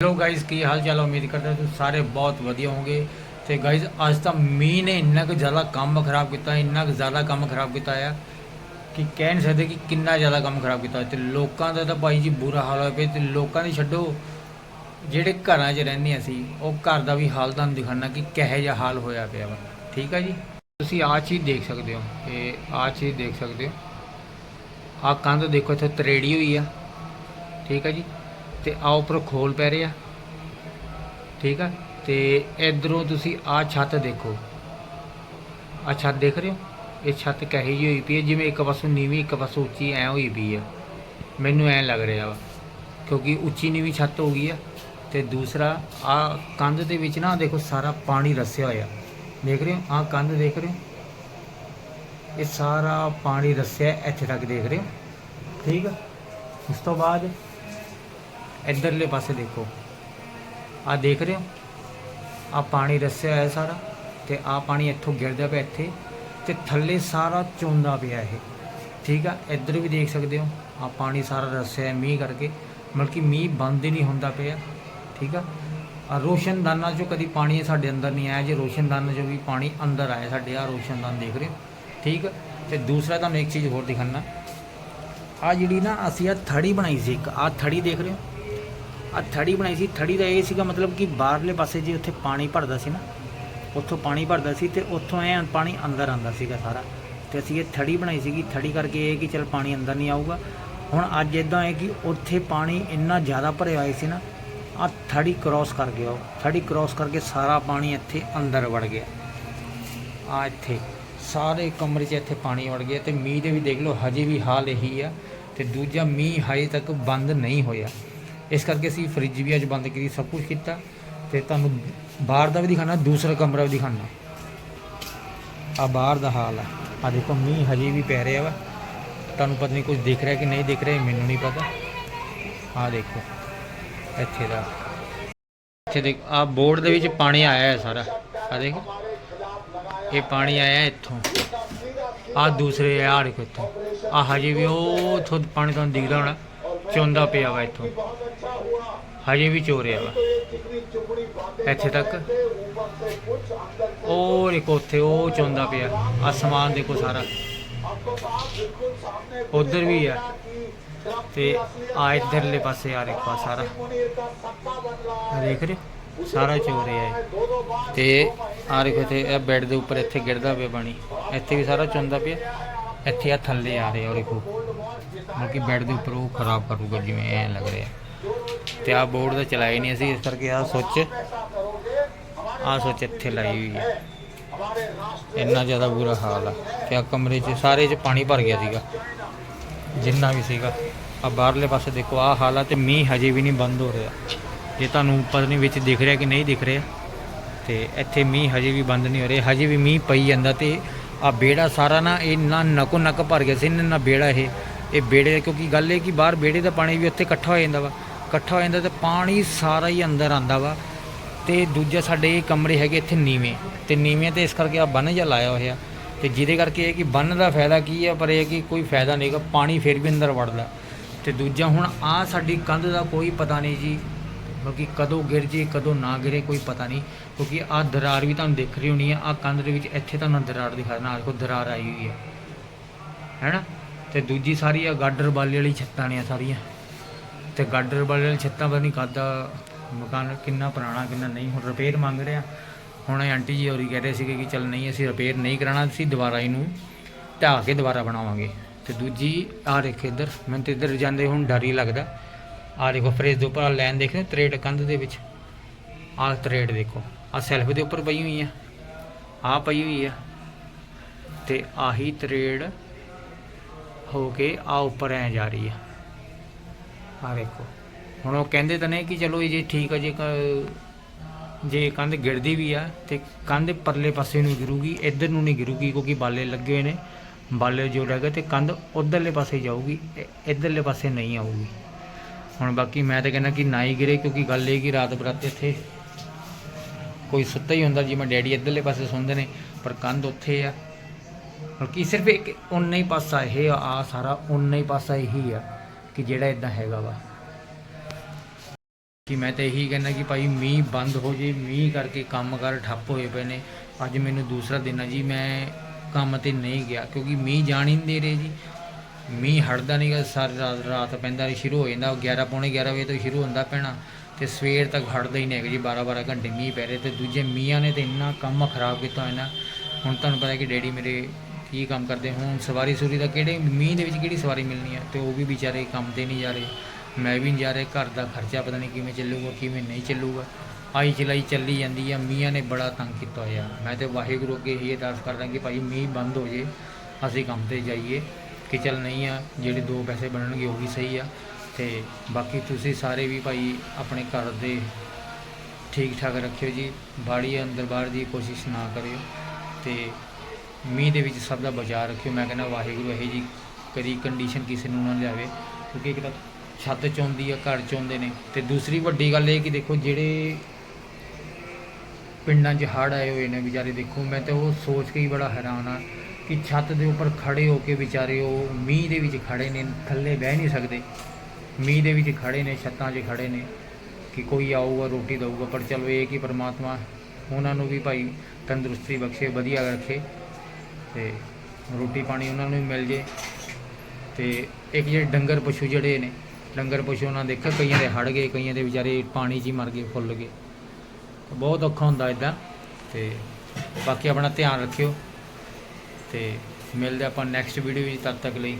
Hello guys ਕੀ ਹਾਲ ਚਾਲ ਉਮੀਦ ਕਰਦਾ ਤੁਸੀਂ ਸਾਰੇ ਬਹੁਤ ਵਧੀਆ ਹੋਵੋਗੇ। ਤੇ ਗਾਇਸ ਅੱਜ ਤਾਂ ਮੀਂਹ ਨੇ ਇੰਨਾ ਕੁ ਜ਼ਿਆਦਾ ਕੰਮ ਖਰਾਬ ਕੀਤਾ, ਇੰਨਾ ਕੁ ਜ਼ਿਆਦਾ ਕੰਮ ਖਰਾਬ ਕੀਤਾ ਆ ਕਿ ਕਹਿ ਨਹੀਂ ਸਕਦੇ ਕਿ ਕਿੰਨਾ ਜ਼ਿਆਦਾ ਕੰਮ ਖਰਾਬ ਕੀਤਾ। ਤੇ ਲੋਕਾਂ ਦਾ ਤਾਂ ਭਾਈ ਜੀ ਬੁਰਾ ਹਾਲ ਹੋਇਆ ਪਿਆ, ਤੇ ਲੋਕਾਂ ਦੀ ਛੱਡੋ, ਜਿਹੜੇ ਘਰਾਂ 'ਚ ਰਹਿੰਦੇ ਅਸੀਂ, ਉਹ ਘਰ ਦਾ ਵੀ ਹਾਲ ਤੁਹਾਨੂੰ ਦਿਖਾਣਾ ਕਿ ਕਿਹੋ ਜਿਹਾ ਹਾਲ ਹੋਇਆ ਪਿਆ ਵਾ। ਠੀਕ ਆ ਜੀ? ਤੁਸੀਂ ਆਹ ਚੀਜ਼ ਦੇਖ ਸਕਦੇ ਹੋ ਇਹ ਆਹ ਚੀਜ਼ ਦੇਖ ਸਕਦੇ ਹੋ। ਆਹ ਕੰਧ ਦੇਖੋ, ਇੱਥੇ ਤਰੇੜੀ ਹੋਈ ਆ। ਠੀਕ ਆ ਜੀ? ਤੇ ਆ ਉੱਪਰ ਖੋਲ ਪੈ ਰਿਹਾ। ਠੀਕ ਆ? ਤੇ ਇਧਰੋਂ ਤੁਸੀਂ ਆ ਛੱਤ ਦੇਖੋ। ਆ ਛੱਤ ਦੇਖ ਰਹੇ ਹੋ? ਇਹ ਛੱਤ ਕਹੀ ਜਿਹੀ ਹੋਈ ਪਈ ਹੈ? ਜਿਵੇਂ ਇੱਕ ਪਾਸੋਂ ਨੀਵੀਂ, ਇੱਕ ਪਾਸੋਂ ਉੱਚੀ ਐ ਹੋਈ ਪਈ ਆ। ਮੈਨੂੰ ਐ ਲੱਗ ਰਿਹਾ ਵਾ, ਕਿਉਂਕਿ ਉੱਚੀ ਨੀਵੀਂ ਛੱਤ ਹੋ ਗਈ ਆ। ਤੇ ਦੂਸਰਾ, ਆ ਕੰਧ ਦੇ ਵਿੱਚ ਨਾ ਦੇਖੋ ਸਾਰਾ ਪਾਣੀ ਰਸਿਆ ਹੋਇਆ। ਦੇਖ ਰਹੇ ਹੋ? ਆ ਕੰਧ ਦੇਖ ਰਹੇ ਹੋ? ਇਹ ਸਾਰਾ ਪਾਣੀ ਰਸਿਆ ਇੱਥੇ ਤੱਕ ਦੇਖ ਰਹੇ ਹੋ? ਠੀਕ ਆ? ਉਸ ਤੋਂ ਬਾਅਦ ਇਧਰਲੇ ਪਾਸੇ ਦੇਖੋ। ਆ ਦੇਖ ਰਹੇ ਹੋ? ਆ ਪਾਣੀ ਰਸਿਆ ਹੋਇਆ ਸਾਰਾ ਤੇ ਆ ਪਾਣੀ ਇੱਥੋਂ ਗਿਰਦਾ ਪਿਆ ਇੱਥੇ ਤੇ ਥੱਲੇ ਸਾਰਾ ਚੋਂਦਾ ਪਿਆ ਇਹ। ਠੀਕ ਆ? ਇੱਧਰ ਵੀ ਦੇਖ ਸਕਦੇ ਹੋ। ਆ ਪਾਣੀ ਸਾਰਾ ਰਸਿਆ ਹੈ ਮੀਂਹ ਕਰਕੇ। ਮਤਲਬ ਕਿ ਮੀਂਹ ਬੰਦ ਹੀ ਨਹੀਂ ਹੁੰਦਾ ਪਿਆ। ਠੀਕ ਆ? ਆ ਰੋਸ਼ਨਦਾਨਾਂ ਚੋਂ ਕਦੀ ਪਾਣੀ ਸਾਡੇ ਅੰਦਰ ਨਹੀਂ ਆਇਆ। ਜੇ ਰੋਸ਼ਨਦਾਨਾਂ ਚੋਂ ਵੀ ਪਾਣੀ ਅੰਦਰ ਆਇਆ ਸਾਡੇ ਆ ਰੋਸ਼ਨਦਾਨ ਦੇਖ ਰਹੇ ਹੋ। ਠੀਕ ਆ? ਤੇ ਦੂਸਰਾ ਤੁਹਾਨੂੰ ਇੱਕ ਚੀਜ਼ ਹੋਰ ਦਿਖਾਣਾ ਆ ਜਿਹੜੀ ਨਾ ਅਸੀਂ ਆ ਥੜੀ ਬਣਾਈ ਸੀ ਇੱਕ ਆ ਥੜੀ ਦੇਖ ਰਹੇ ਹੋ? ਆ ਥੜੀ ਬਣਾਈ ਸੀ। ਥੜੀ ਦਾ ਇਹ ਸੀਗਾ ਮਤਲਬ ਕਿ ਬਾਹਰਲੇ ਪਾਸੇ ਜੇ ਉੱਥੇ ਪਾਣੀ ਭਰਦਾ ਸੀ ਨਾ, ਉੱਥੋਂ ਪਾਣੀ ਭਰਦਾ ਸੀ ਤੇ ਉੱਥੋਂ ਐ ਪਾਣੀ ਅੰਦਰ ਆਂਦਾ ਸੀਗਾ ਸਾਰਾ। ਤੇ ਅਸੀਂ ਇਹ ਥੜੀ ਬਣਾਈ ਸੀਗੀ। ਥੜੀ ਕਰਕੇ ਇਹ ਕਿ ਚਲ ਪਾਣੀ ਅੰਦਰ ਨਹੀਂ ਆਊਗਾ। ਹੁਣ ਅੱਜ ਇਦਾਂ ਹੈ ਕਿ ਉੱਥੇ ਪਾਣੀ ਇੰਨਾ ਜ਼ਿਆਦਾ ਭਰਿਆ ਹੋਇਆ ਸੀ ਨਾ, ਆ ਥੜੀ ਕ੍ਰਾਸ ਕਰ ਗਿਆ ਉਹ। ਥੜੀ ਕ੍ਰਾਸ ਕਰਕੇ ਸਾਰਾ ਪਾਣੀ ਇੱਥੇ ਅੰਦਰ ਵੜ ਗਿਆ। ਆ ਇੱਥੇ ਸਾਰੇ ਕਮਰੇ 'ਚ ਇੱਥੇ ਪਾਣੀ ਵੜ ਗਿਆ ਤੇ ਮੀਂਹ ਦੇ ਵੀ ਦੇਖ ਲਓ, ਹਜੇ ਵੀ ਹਾਲ ਇਹੀ ਆ ਤੇ ਦੂਜਾ ਮੀਂਹ ਹਜੇ ਤੱਕ ਬੰਦ ਨਹੀਂ ਹੋਇਆ। ਇਸ ਕਰਕੇ ਅਸੀਂ ਫ੍ਰਿਜ ਵੀ ਅੱਜ ਬੰਦ ਕੀਤੀ, ਸਭ ਕੁਝ ਕੀਤਾ ਤੇ ਤੁਹਾਨੂੰ ਬਾਹਰ ਦਾ ਵੀ ਦਿਖਾਣਾ ਦੂਸਰਾ ਕਮਰਾ ਵੀ ਦਿਖਾਣਾ ਆ ਬਾਹਰ ਦਾ ਹਾਲ ਆ। ਆ ਦੇਖੋ, ਮੀਂਹ ਹਜੇ ਵੀ ਪੈ ਰਿਹਾ ਵਾ। ਤੁਹਾਨੂੰ ਪਤਾ ਨਹੀਂ ਕੁਝ ਦਿਖ ਰਿਹਾ ਕਿ ਨਹੀਂ ਦਿਖ ਰਿਹਾ, ਮੈਨੂੰ ਨਹੀਂ ਪਤਾ। ਆ ਦੇਖੋ, ਇੱਥੇ ਦਾ। ਇੱਥੇ ਦੇਖ ਆ ਬੋਰਡ ਦੇ ਵਿੱਚ ਪਾਣੀ ਆਇਆ ਹੈ ਸਾਰਾ। ਆ ਦੇਖੋ, ਇਹ ਪਾਣੀ ਆਇਆ ਇੱਥੋਂ। ਆ ਦੂਸਰੇ ਆ ਦੇਖੋ ਇੱਥੋਂ। ਆ ਹਜੇ ਵੀ ਉਹ ਉੱਥੋਂ ਪਾਣੀ ਤੁਹਾਨੂੰ ਦਿਖਦਾ ਹੋਣਾ, ਚੋਂਦਾ ਪਿਆ ਵਾ ਇੱਥੋਂ। ਹਜੇ ਵੀ ਚੋ ਰਿਹਾ ਵਾ। ਇੱਥੇ ਤੱਕ। ਉਹ ਦੇਖੋ ਉੱਥੇ, ਉਹ ਚੋਂਦਾ ਪਿਆ। ਅਸਮਾਨ ਦੇਖੋ ਸਾਰਾ। ਉਧਰ ਵੀ ਆ। ਤੇ ਆ ਇਧਰਲੇ ਪਾਸੇ, ਆ ਦੇਖੋ ਸਾਰਾ। ਦੇਖ ਰਹੇ ਸਾਰਾ ਚੋ ਰਿਹਾ ਹੈ। ਤੇ ਆ ਦੇਖੋ ਇੱਥੇ, ਇਹ ਬੈੱਡ ਦੇ ਉੱਪਰ ਇੱਥੇ ਗਿਰਦਾ ਪਿਆ ਪਾਣੀ। ਇੱਥੇ ਵੀ ਸਾਰਾ ਚੁੰਦਾ ਪਿਆ। ਇੱਥੇ ਆ ਥੱਲੇ ਆ ਰਿਹਾ, ਉਹ ਦੇਖੋ। ਮਤਲਬ ਕਿ ਬੈੱਡ ਦੇ ਉੱਪਰ ਉਹ ਖਰਾਬ ਕਰੂਗਾ, ਜਿਵੇਂ ਐ ਲੱਗ ਰਿਹਾ। ਤੇ ਆ ਬੋਰਡ ਤਾਂ ਚਲਾਇਆ ਨਹੀਂ ਅਸੀਂ, ਇਸ ਕਰਕੇ ਆ ਸੋਚ ਆ ਸੋਚ ਇੱਥੇ ਲਾਈ ਹੋਈ ਹੈ। ਇੰਨਾ ਜ਼ਿਆਦਾ ਬੁਰਾ ਹਾਲ ਆ ਕਿ ਆ ਕਮਰੇ 'ਚ, ਸਾਰੇ 'ਚ ਪਾਣੀ ਭਰ ਗਿਆ ਸੀਗਾ, ਜਿੰਨਾ ਵੀ ਸੀਗਾ। ਆ ਬਾਹਰਲੇ ਪਾਸੇ ਦੇਖੋ ਆ ਹਾਲ ਆ ਤੇ ਮੀਂਹ ਹਜੇ ਵੀ ਨਹੀਂ ਬੰਦ ਹੋ ਰਿਹਾ। ਜੇ ਤੁਹਾਨੂੰ ਪਤਾ ਨਹੀਂ ਵਿੱਚ ਦਿਖ ਰਿਹਾ ਕਿ ਨਹੀਂ ਦਿਖ ਰਿਹਾ, ਤੇ ਇੱਥੇ ਮੀਂਹ ਹਜੇ ਵੀ ਬੰਦ ਨਹੀਂ ਹੋ ਰਿਹਾ। ਹਜੇ ਵੀ ਮੀਂਹ ਪਈ ਜਾਂਦਾ ਤੇ ਆ ਬੇੜਾ ਸਾਰਾ ਨਾ ਇਹ ਨਾ ਨਕੋ ਨਕ ਭਰ ਗਿਆ ਸੀ ਨਾ ਬੇੜਾ ਇਹ ਇਹ ਬੇੜੇ ਕਿਉਂਕਿ ਗੱਲ ਇਹ ਕਿ ਬਾਹਰ ਬੇੜੇ ਦਾ ਪਾਣੀ ਵੀ ਉੱਥੇ ਇਕੱਠਾ ਹੋ ਜਾਂਦਾ ਵਾ। ਇਕੱਠਾ ਹੋ ਜਾਂਦਾ ਤੇ ਪਾਣੀ ਸਾਰਾ ਹੀ ਅੰਦਰ ਆਂਦਾ ਵਾ ਤੇ ਦੂਜਾ ਸਾਡੇ ਇਹ ਕਮਰੇ ਹੈਗੇ ਇੱਥੇ ਨੀਵੇਂ ਤੇ ਨੀਵੇਂ ਤੇ ਇਸ ਕਰਕੇ ਆ ਬੰਨ ਜਿਹਾ ਲਾਇਆ ਹੋਇਆ ਤੇ ਜਿਹਦੇ ਕਰਕੇ ਇਹ ਕਿ ਬੰਨ ਦਾ ਫਾਇਦਾ ਕੀ ਹੈ ਪਰ ਇਹ ਕਿ ਕੋਈ ਫਾਇਦਾ ਨਹੀਂਗਾ ਪਾਣੀ ਫਿਰ ਵੀ ਅੰਦਰ ਵੜਦਾ। ਤੇ ਦੂਜਾ ਹੁਣ ਆ ਸਾਡੀ ਕੰਧ ਦਾ ਕੋਈ ਪਤਾ ਨਹੀਂ ਜੀ, ਕਿਉਂਕਿ ਕਦੋਂ ਗਿਰ ਜੇ, ਕਦੋਂ ਨਾ ਗਿਰੇ ਕੋਈ ਪਤਾ ਨਹੀਂ, ਕਿਉਂਕਿ ਆ ਦਰਾਰ ਵੀ ਤੁਹਾਨੂੰ ਦਿਖ ਰਹੀ ਹੋਣੀ ਆ ਆ ਕੰਧ ਦੇ ਵਿੱਚ ਇੱਥੇ ਤੁਹਾਨੂੰ ਦਰਾਰ ਦਿਖਾਣਾ ਆ ਦੇਖੋ ਦਰਾਰ ਆਈ ਹੋਈ ਹੈ ਹੈਨਾ? ਤੇ ਦੂਜੀ ਸਾਰੀ ਆ ਗਾਡਰ ਬਾਲੇ ਵਾਲੀ ਛੱਤਾਂ ਨੇ ਸਾਰੀਆਂ। ਤੇ ਗਾਡਰ ਵਾਲੇ ਛੱਤਾਂ ਪਤਾ ਨਹੀਂ ਕਾਦਾ ਮਕਾਨ ਕਿੰਨਾ ਪੁਰਾਣਾ, ਕਿੰਨਾ ਨਹੀਂ। ਹੁਣ ਰਿਪੇਅਰ ਮੰਗ ਰਿਹਾ ਹੁਣ ਆਂਟੀ ਜੀ ਹੋਰੀ ਕਹਿ ਰਹੇ ਸੀਗੇ ਕਿ ਚੱਲ ਨਹੀਂ, ਅਸੀਂ ਰਿਪੇਅਰ ਨਹੀਂ ਕਰਾਣਾ ਅਸੀਂ ਦੁਬਾਰਾ ਇਹਨੂੰ ਢਾਹ ਕੇ ਦੁਬਾਰਾ ਬਣਾਵਾਂਗੇ। ਤੇ ਦੂਜੀ ਆ ਦੇਖ ਇੱਧਰ, ਮੈਨੂੰ ਤੇ ਇੱਧਰ ਜਾਂਦੇ ਹੁਣ ਡਰ ਹੀ ਲੱਗਦਾ। ਆ ਦੇਖੋ ਫਰੇਜ ਦੇ ਉੱਪਰ ਆਹ ਲਾਈਨ ਦੇਖ ਤਰੇੜ ਕੰਧ ਦੇ ਵਿੱਚ। ਆਹ ਤਰੇੜ ਦੇਖੋ ਆ ਸੈਲਫ ਦੇ ਉੱਪਰ ਪਈ ਹੋਈ ਆ। ਆ ਪਈ ਹੋਈ ਆ। ਤੇ ਆਹੀ ਤਰੇੜ ਹੋ ਕੇ ਆ ਉੱਪਰ ਐ ਜਾ ਰਹੀ ਆ। ਆ ਦੇਖੋ ਹੁਣ ਉਹ ਕਹਿੰਦੇ ਤਾਂ ਨੇ ਕਿ ਚਲੋ ਇਹ ਜੇ ਠੀਕ ਆ, ਜੇ ਕ- ਜੇ ਕੰਧ ਗਿਰਦੀ ਵੀ ਆ ਤੇ ਕੰਧ ਪਰਲੇ ਪਾਸੇ ਨੂੰ ਗਿਰੂਗੀ, ਇੱਧਰ ਨੂੰ ਨਹੀਂ ਗਿਰੂਗੀ ਕਿਉਂਕਿ ਬਾਲੇ ਲੱਗੇ ਹੋਏ ਨੇ, ਬਾਲੇ ਜੋ ਲੱਗੇ ਤੇ ਕੰਧ ਉਧਰਲੇ ਪਾਸੇ ਜਾਊਗੀ, ਇ- ਇੱਧਰਲੇ ਪਾਸੇ ਨਹੀਂ ਆਊਗੀ। ਹੁਣ ਬਾਕੀ ਮੈਂ ਤਾਂ ਕਹਿੰਦਾ ਕਿ ਨਾ ਹੀ ਗਿਰੇ ਕਿਉਂਕਿ ਗੱਲ ਇਹ ਕਿ ਰਾਤ ਬਰਾਤ ਇੱਥੇ ਕੋਈ ਸੁੱਤਾ ਹੀ ਹੁੰਦਾ, ਜਿਵੇਂ ਡੈਡੀ ਇੱਧਰਲੇ ਪਾਸੇ ਸੌਂਦੇ ਨੇ, ਪਰ ਕੰਧ ਉੱਥੇ ਆ। ਬਲਕਿ ਸਿਰਫ ਇੱਕ ਉਨਾ ਹੀ ਪਾਸਾ ਇਹ ਆ ਸਾਰਾ ਉਨਾ ਹੀ ਪਾਸਾ ਇਹੀ ਆ। ਕਿ ਜਿਹੜਾ ਇਦਾਂ ਹੈਗਾ ਵਾ। ਕਿ ਮੈਂ ਤਾਂ ਇਹੀ ਕਹਿੰਦਾ ਕਿ ਭਾਈ ਮੀਂਹ ਬੰਦ ਹੋ ਜੇ, ਮੀਂਹ ਕਰਕੇ ਕੰਮ ਕਰ ਠੱਪ ਹੋਏ ਪਏ ਨੇ। ਅੱਜ ਮੈਨੂੰ ਦੂਸਰਾ ਦਿਨ ਆ ਜੀ, ਮੈਂ ਕੰਮ ਤੇ ਨਹੀਂ ਗਿਆ, ਕਿਉਂਕਿ ਮੀਂਹ ਜਾਣ ਹੀ ਨਹੀਂ ਦੇ ਰਹੇ ਜੀ। ਮੀਂਹ ਹਟਦਾ ਨਹੀਂਗਾ ਸਾਰੀ ਰਾਤ ਰਾਤ ਪੈਂਦਾ ਸ਼ੁਰੂ ਹੋ ਜਾਂਦਾ। 11 ਪੌਣੇ 11 ਵਜੇ ਤੋਂ ਸ਼ੁਰੂ ਹੁੰਦਾ ਪੈਣਾ, ਤੇ ਸਵੇਰ ਤੱਕ ਹਟਦਾ ਹੀ ਨਹੀਂ ਹੈਗਾ ਜੀ 12 12 ਘੰਟੇ ਮੀਂਹ ਪੈ ਰਹੇ ਤੇ ਦੂਜੇ ਮੀਂਹਾਂ ਨੇ ਤੇ ਇੰਨਾ ਕੰਮ ਖਰਾਬ ਕੀਤਾ ਹੋਇਆ ਨਾ। ਹੁਣ ਤੁਹਾਨੂੰ ਪਤਾ ਕਿ ਡੈਡੀ ਮੇਰੇ ਕੀ ਕੰਮ ਕਰਦੇ, ਹੁਣ ਸਵਾਰੀ ਸੂਰੀ ਦਾ ਕਿਹੜੇ ਮੀਂਹ ਦੇ ਵਿੱਚ ਕਿਹੜੀ ਸਵਾਰੀ ਮਿਲਣੀ ਹੈ ਤੇ ਉਹ ਵੀ ਵਿਚਾਰੇ ਕੰਮ ਤੇ ਨਹੀਂ ਜਾ ਰਹੇ। ਮੈਂ ਵੀ ਨਹੀਂ ਜਾ ਰਿਹਾ, ਘਰ ਦਾ ਖਰਚਾ ਪਤਾ ਨਹੀਂ ਕਿਵੇਂ ਚੱਲੂਗਾ, ਕਿਵੇਂ ਨਹੀਂ ਚੱਲੂਗਾ। ਆਈ ਚਲਾਈ ਚੱਲੀ ਜਾਂਦੀ ਆ, ਮੀਂਹਾਂ ਨੇ ਬੜਾ ਤੰਗ ਕੀਤਾ ਹੋਇਆ। ਮੈਂ ਤੇ ਵਾਹਿਗੁਰੂ ਅੱਗੇ ਇਹੀ ਅਰਦਾਸ ਕਰਦਾ ਕਿ ਭਾਈ ਮੀਂਹ ਬੰਦ ਹੋ ਜੇ, ਅਸੀਂ ਕੰਮ ਤੇ ਜਾਈਏ, ਕਿ ਚੱਲ ਨਹੀਂ ਆ, ਜਿਹੜੇ ਦੋ ਪੈਸੇ ਬਣਨਗੇ ਉਹ ਵੀ ਸਹੀ ਆ। ਤੇ ਬਾਕੀ ਤੁਸੀਂ ਸਾਰੇ ਵੀ ਭਾਈ ਆਪਣੇ ਘਰ ਦੇ ਠੀਕ ਠਾਕ ਰੱਖਿਓ ਜੀ ਬਾੜੀ ਅੰਦਰ ਬਾਹਰ ਦੀ ਕੋਸ਼ਿਸ਼ ਨਾ ਕਰਿਓ। ਤੇ ਮੀਂਹ ਦੇ ਵਿੱਚ ਸਭ ਦਾ ਬਚਾਅ ਰੱਖਿਓ। ਮੈਂ ਕਹਿੰਦਾ ਵਾਹਿਗੁਰੂ ਇਹ ਜੀ ਕਦੀ ਕੰਡੀਸ਼ਨ ਕਿਸੇ ਨੂੰ ਨਾ ਲਿਆਵੇ, ਕਿਉਂਕਿ ਇੱਕ ਤਾਂ ਛੱਤ 'ਚ ਆਉਂਦੀ ਆ, ਘਰ 'ਚ ਆਉਂਦੇ ਨੇ। ਤੇ ਦੂਸਰੀ ਵੱਡੀ ਗੱਲ ਇਹ ਕਿ ਦੇਖੋ, ਜਿਹੜੇ ਪਿੰਡਾਂ 'ਚ ਹੜ੍ਹ ਆਏ ਹੋਏ ਨੇ, ਵਿਚਾਰੇ ਦੇਖੋ, ਮੈਂ ਤਾਂ ਉਹ ਸੋਚ ਕੇ ਹੀ ਬੜਾ ਹੈਰਾਨ ਆ ਕਿ ਛੱਤ ਦੇ ਉੱਪਰ ਖੜੇ ਹੋ ਕੇ ਵਿਚਾਰੇ ਉਹ ਮੀਂਹ ਦੇ ਵਿੱਚ ਖੜੇ ਨੇ, ਥੱਲੇ ਬਹਿ ਨਹੀਂ ਸਕਦੇ। ਮੀਂਹ ਦੇ ਵਿੱਚ ਖੜੇ ਨੇ, ਛੱਤਾਂ 'ਚ ਖੜੇ ਨੇ, ਕਿ ਕੋਈ ਆਊਗਾ, ਰੋਟੀ ਦਊਗਾ। ਪਰ ਚਲੋ ਇਹ ਕਿ ਪਰਮਾਤਮਾ ਉਹਨਾਂ ਨੂੰ ਵੀ ਭਾਈ ਤੰਦਰੁਸਤੀ ਬਖਸ਼ੇ, ਵਧੀਆ ਰੱਖੇ। ਤੇ ਰੋਟੀ ਪਾਣੀ ਉਹਨਾਂ ਨੂੰ ਮਿਲ ਜੇ। ਤੇ ਇੱਕ ਜਿਹੜੇ ਡੰਗਰ ਪਸ਼ੂ ਜਿਹੜੇ ਨੇ, ਡੰਗਰ ਪਸ਼ੂ ਉਹਨਾਂ ਦੇਖਿਆ, ਕਈਆਂ ਦੇ ਹੜ ਗਏ, ਕਈਆਂ ਦੇ ਵਿਚਾਰੇ ਪਾਣੀ 'ਚ ਹੀ ਮਰ ਗਏ, ਫੁੱਲ ਗਏ। ਬਹੁਤ ਔਖਾ ਹੁੰਦਾ ਇਦਾਂ ਤੇ ਬਾਕੀ ਆਪਣਾ ਧਿਆਨ ਰੱਖਿਓ। ਤੇ ਮਿਲਦੇ ਆਪਾਂ ਨੈਕਸਟ ਵੀਡੀਓ ਵਿੱਚ ਤਦ ਤੱਕ ਲਈ।